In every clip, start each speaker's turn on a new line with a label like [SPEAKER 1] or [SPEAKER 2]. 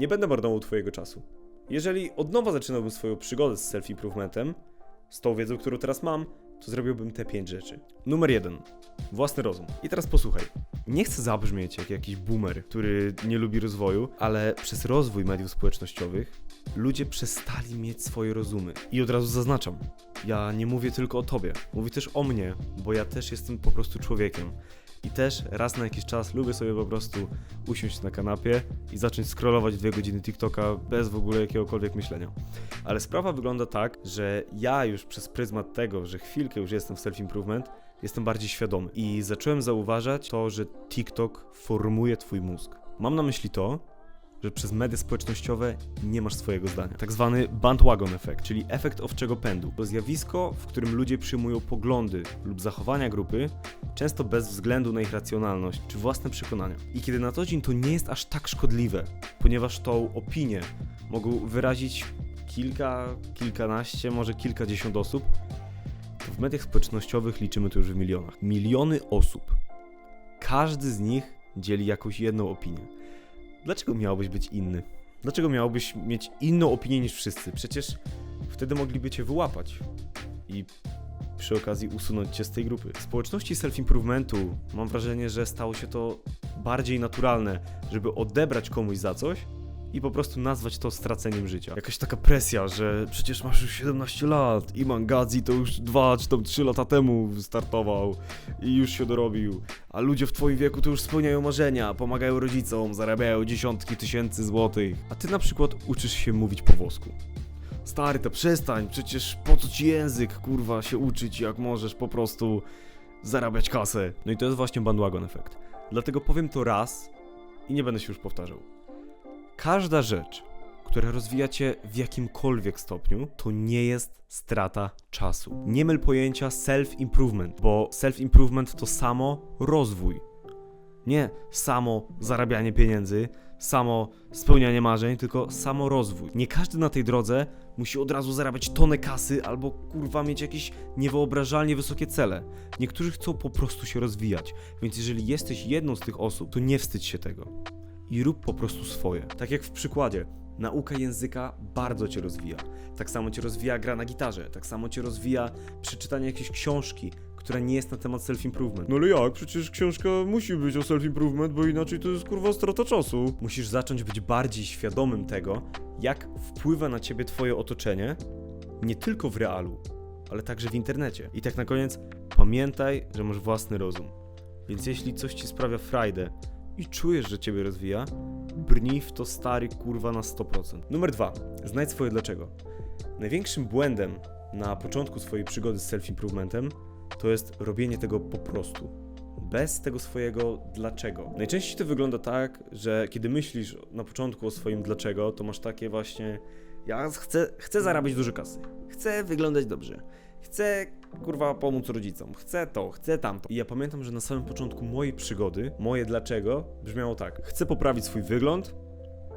[SPEAKER 1] Nie będę marnował twojego czasu. Jeżeli od nowa zaczynałbym swoją przygodę z self-improvementem, z tą wiedzą, którą teraz mam, to zrobiłbym te pięć rzeczy. Numer jeden. Własny rozum. I teraz posłuchaj. Nie chcę zabrzmieć jak jakiś boomer, który nie lubi rozwoju, ale przez rozwój mediów społecznościowych ludzie przestali mieć swoje rozumy. I od razu zaznaczam, ja nie mówię tylko o tobie, mówię też o mnie, bo ja też jestem po prostu człowiekiem. I też raz na jakiś czas lubię sobie po prostu usiąść na kanapie i zacząć scrollować dwie godziny TikToka bez w ogóle jakiegokolwiek myślenia. Ale sprawa wygląda tak, że ja już przez pryzmat tego, że chwilkę już jestem w self-improvement, jestem bardziej świadomy i zacząłem zauważać to, że TikTok formuje twój mózg. Mam na myśli to, że przez media społecznościowe nie masz swojego zdania. Tak zwany bandwagon efekt, czyli efekt owczego pędu. To zjawisko, w którym ludzie przyjmują poglądy lub zachowania grupy, często bez względu na ich racjonalność czy własne przekonania. I kiedy na co dzień to nie jest aż tak szkodliwe, ponieważ tą opinię mogą wyrazić kilka, kilkanaście, może kilkadziesiąt osób, to w mediach społecznościowych liczymy to już w milionach. Miliony osób. Każdy z nich dzieli jakąś jedną opinię. Dlaczego miałbyś być inny? Dlaczego miałbyś mieć inną opinię niż wszyscy? Przecież wtedy mogliby cię wyłapać i przy okazji usunąć cię z tej grupy. W społeczności self-improvementu mam wrażenie, że stało się to bardziej naturalne, żeby odebrać komuś za coś i po prostu nazwać to straceniem życia. Jakaś taka presja, że przecież masz już 17 lat i Mangazi to już 2 czy tam 3 lata temu startował i już się dorobił, a ludzie w twoim wieku to już spełniają marzenia, pomagają rodzicom, zarabiają dziesiątki tysięcy złotych, a ty na przykład uczysz się mówić po włosku. Stary, to przestań, przecież po co ci język, kurwa, się uczyć, jak możesz po prostu zarabiać kasę. No i to jest właśnie bandwagon efekt. Dlatego powiem to raz i nie będę się już powtarzał. Każda rzecz, która rozwija cię w jakimkolwiek stopniu, to nie jest strata czasu. Nie myl pojęcia self-improvement, bo self-improvement to samo rozwój. Nie samo zarabianie pieniędzy, samo spełnianie marzeń, tylko samo rozwój. Nie każdy na tej drodze musi od razu zarabiać tonę kasy albo kurwa mieć jakieś niewyobrażalnie wysokie cele. Niektórzy chcą po prostu się rozwijać, więc jeżeli jesteś jedną z tych osób, to nie wstydź się tego i rób po prostu swoje. Tak jak w przykładzie. Nauka języka bardzo cię rozwija. Tak samo cię rozwija gra na gitarze, tak samo cię rozwija przeczytanie jakiejś książki, która nie jest na temat self-improvement. No ale jak? Przecież książka musi być o self-improvement, bo inaczej to jest kurwa strata czasu. Musisz zacząć być bardziej świadomym tego, jak wpływa na ciebie twoje otoczenie, nie tylko w realu, ale także w internecie. I tak na koniec, pamiętaj, że masz własny rozum. Więc jeśli coś ci sprawia frajdę, i czujesz, że ciebie rozwija, brnij w to stary kurwa na 100%. Numer dwa. Znajdź swoje dlaczego. Największym błędem na początku swojej przygody z self-improvementem to jest robienie tego po prostu. Bez tego swojego dlaczego. Najczęściej to wygląda tak, że kiedy myślisz na początku o swoim dlaczego, to masz takie właśnie ja chcę, chcę zarabiać dużo kasy. Chcę wyglądać dobrze. Chcę kurwa pomóc rodzicom. Chcę to, chcę tamto. I ja pamiętam, że na samym początku mojej przygody, moje dlaczego brzmiało tak. Chcę poprawić swój wygląd,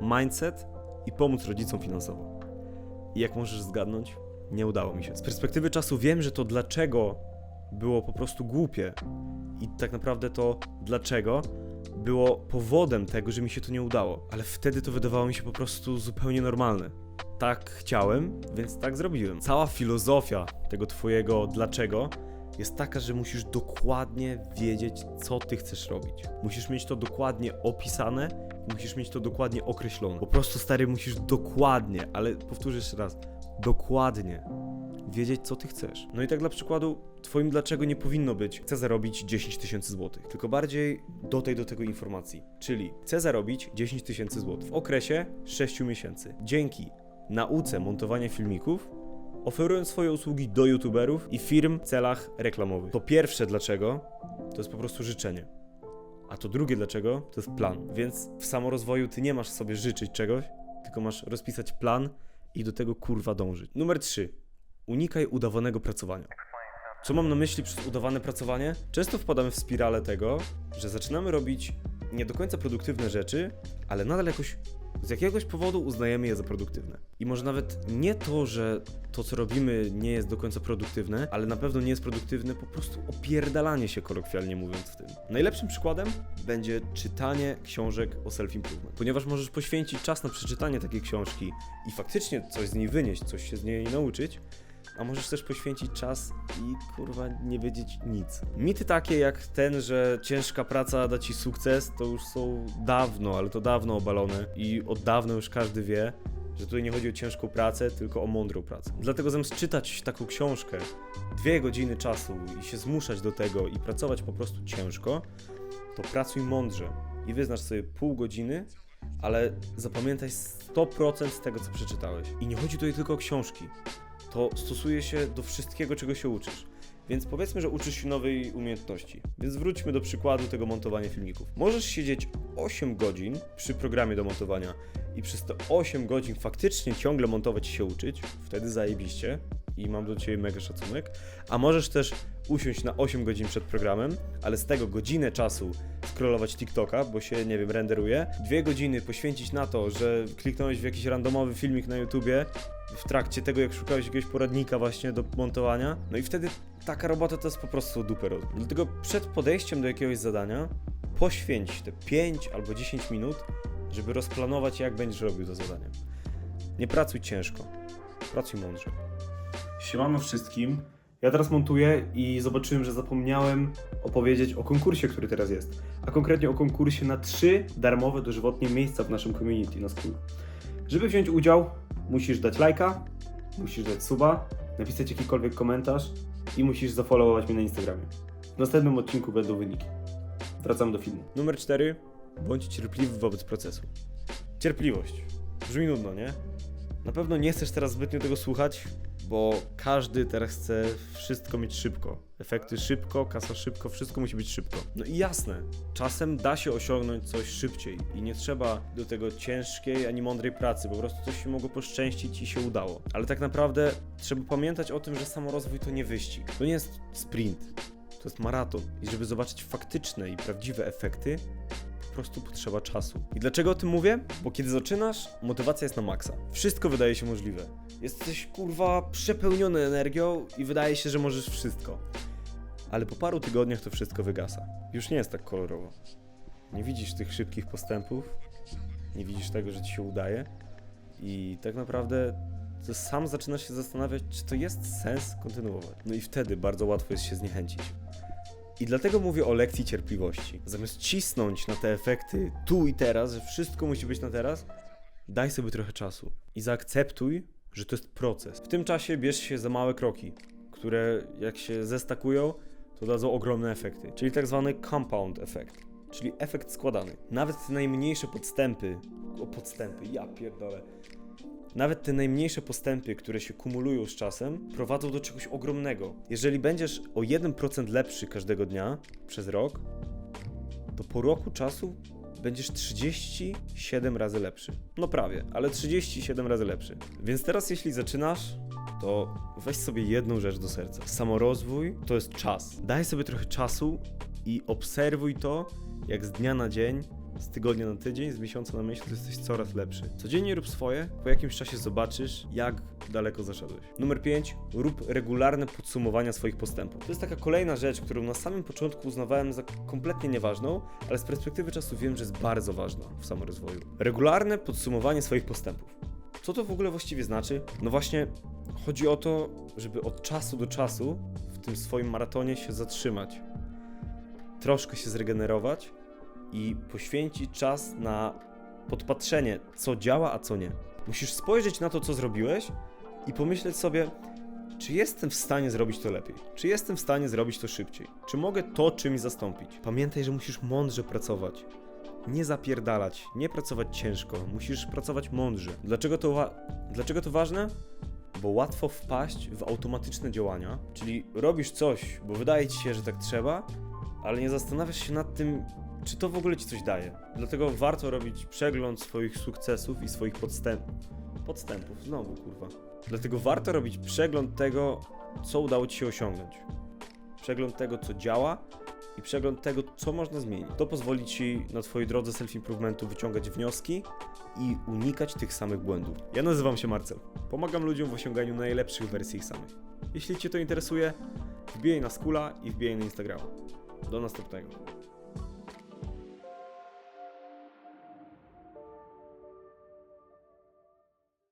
[SPEAKER 1] mindset i pomóc rodzicom finansowo. I jak możesz zgadnąć, nie udało mi się. Z perspektywy czasu wiem, że to dlaczego było po prostu głupie. I tak naprawdę to dlaczego było powodem tego, że mi się to nie udało. Ale wtedy to wydawało mi się po prostu zupełnie normalne tak chciałem, więc tak zrobiłem. Cała filozofia tego twojego dlaczego jest taka, że musisz dokładnie wiedzieć, co ty chcesz robić. Musisz mieć to dokładnie opisane, musisz mieć to dokładnie określone. Po prostu stary musisz dokładnie, ale powtórzę jeszcze raz, dokładnie wiedzieć, co ty chcesz. No i tak dla przykładu, twoim dlaczego nie powinno być chcę zarobić 10 tysięcy złotych, tylko bardziej dodaj do tego informacji, czyli chcę zarobić 10 tysięcy złotych w okresie 6 miesięcy. Dzięki nauce montowania filmików, oferując swoje usługi do youtuberów i firm w celach reklamowych. To pierwsze dlaczego to jest po prostu życzenie. A to drugie dlaczego to jest plan. Więc w samorozwoju ty nie masz sobie życzyć czegoś, tylko masz rozpisać plan i do tego kurwa dążyć. Numer 3. Unikaj udawanego pracowania. Co mam na myśli przez udawane pracowanie? Często wpadamy w spiralę tego, że zaczynamy robić nie do końca produktywne rzeczy, ale nadal jakoś z jakiegoś powodu uznajemy je za produktywne. I może nawet nie to, że to, co robimy, nie jest do końca produktywne, ale na pewno nie jest produktywne po prostu opierdalanie się, kolokwialnie mówiąc, w tym. Najlepszym przykładem będzie czytanie książek o self-improvement, ponieważ możesz poświęcić czas na przeczytanie takiej książki i faktycznie coś z niej wynieść, coś się z niej nauczyć, a możesz też poświęcić czas i kurwa nie wiedzieć nic. Mity takie jak ten, że ciężka praca da ci sukces, to już są dawno, ale to dawno obalone i od dawna już każdy wie, że tutaj nie chodzi o ciężką pracę, tylko o mądrą pracę. Dlatego zamiast czytać taką książkę dwie godziny czasu i się zmuszać do tego i pracować po prostu ciężko, to pracuj mądrze i wyznacz sobie pół godziny, ale zapamiętaj 100% z tego, co przeczytałeś. I nie chodzi tutaj tylko o książki to stosuje się do wszystkiego, czego się uczysz. Więc powiedzmy, że uczysz się nowej umiejętności. Więc wróćmy do przykładu tego montowania filmików. Możesz siedzieć 8 godzin przy programie do montowania i przez te 8 godzin faktycznie ciągle montować i się uczyć, wtedy zajebiście i mam do Ciebie mega szacunek. A możesz też usiąść na 8 godzin przed programem, ale z tego godzinę czasu scrollować TikToka, bo się, nie wiem, renderuje. Dwie godziny poświęcić na to, że kliknąłeś w jakiś randomowy filmik na YouTubie w trakcie tego, jak szukałeś jakiegoś poradnika właśnie do montowania. No i wtedy taka robota to jest po prostu duper. Dlatego przed podejściem do jakiegoś zadania poświęć te 5 albo 10 minut, żeby rozplanować, jak będziesz robił to zadanie. Nie pracuj ciężko, pracuj mądrze. Siemano wszystkim. Ja teraz montuję i zobaczyłem, że zapomniałem opowiedzieć o konkursie, który teraz jest. A konkretnie o konkursie na trzy darmowe dożywotnie miejsca w naszym community na School. Żeby wziąć udział, musisz dać lajka, musisz dać suba, napisać jakikolwiek komentarz i musisz zafollowować mnie na Instagramie. W następnym odcinku będą wyniki. Wracamy do filmu. Numer 4. Bądź cierpliwy wobec procesu. Cierpliwość. Brzmi nudno, nie? Na pewno nie chcesz teraz zbytnio tego słuchać, bo każdy teraz chce wszystko mieć szybko. Efekty szybko, kasa szybko, wszystko musi być szybko. No i jasne, czasem da się osiągnąć coś szybciej i nie trzeba do tego ciężkiej ani mądrej pracy, po prostu coś się mogło poszczęścić i się udało. Ale tak naprawdę trzeba pamiętać o tym, że samorozwój to nie wyścig, to nie jest sprint, to jest maraton. I żeby zobaczyć faktyczne i prawdziwe efekty, prostu potrzeba czasu. I dlaczego o tym mówię? Bo kiedy zaczynasz, motywacja jest na maksa. Wszystko wydaje się możliwe. Jesteś kurwa przepełniony energią i wydaje się, że możesz wszystko. Ale po paru tygodniach to wszystko wygasa. Już nie jest tak kolorowo. Nie widzisz tych szybkich postępów, nie widzisz tego, że ci się udaje i tak naprawdę sam zaczynasz się zastanawiać, czy to jest sens kontynuować. No i wtedy bardzo łatwo jest się zniechęcić. I dlatego mówię o lekcji cierpliwości. Zamiast cisnąć na te efekty tu i teraz, że wszystko musi być na teraz, daj sobie trochę czasu i zaakceptuj, że to jest proces. W tym czasie bierz się za małe kroki, które jak się zestakują, to dadzą ogromne efekty, czyli tak zwany compound efekt, czyli efekt składany. Nawet te najmniejsze podstępy, o podstępy, ja pierdolę, nawet te najmniejsze postępy, które się kumulują z czasem, prowadzą do czegoś ogromnego. Jeżeli będziesz o 1% lepszy każdego dnia przez rok, to po roku czasu będziesz 37 razy lepszy. No prawie, ale 37 razy lepszy. Więc teraz jeśli zaczynasz, to weź sobie jedną rzecz do serca. Samorozwój to jest czas. Daj sobie trochę czasu i obserwuj to, jak z dnia na dzień z tygodnia na tydzień, z miesiąca na miesiąc jesteś coraz lepszy. Codziennie rób swoje, po jakimś czasie zobaczysz, jak daleko zaszedłeś. Numer 5. Rób regularne podsumowania swoich postępów. To jest taka kolejna rzecz, którą na samym początku uznawałem za kompletnie nieważną, ale z perspektywy czasu wiem, że jest bardzo ważna w samorozwoju. Regularne podsumowanie swoich postępów. Co to w ogóle właściwie znaczy? No właśnie, chodzi o to, żeby od czasu do czasu w tym swoim maratonie się zatrzymać. Troszkę się zregenerować i poświęcić czas na podpatrzenie, co działa, a co nie. Musisz spojrzeć na to, co zrobiłeś i pomyśleć sobie, czy jestem w stanie zrobić to lepiej? Czy jestem w stanie zrobić to szybciej? Czy mogę to czymś zastąpić? Pamiętaj, że musisz mądrze pracować. Nie zapierdalać, nie pracować ciężko, musisz pracować mądrze. Dlaczego to, dlaczego to ważne? Bo łatwo wpaść w automatyczne działania, czyli robisz coś, bo wydaje ci się, że tak trzeba, ale nie zastanawiasz się nad tym, czy to w ogóle ci coś daje. Dlatego warto robić przegląd swoich sukcesów i swoich podstępów. Podstępów, znowu kurwa. Dlatego warto robić przegląd tego, co udało ci się osiągnąć. Przegląd tego, co działa i przegląd tego, co można zmienić. To pozwoli Ci na Twojej drodze self-improvementu wyciągać wnioski i unikać tych samych błędów. Ja nazywam się Marcel. Pomagam ludziom w osiąganiu najlepszych wersji ich samych. Jeśli Cię to interesuje, wbijaj na Skula i wbijaj na Instagrama. Do następnego.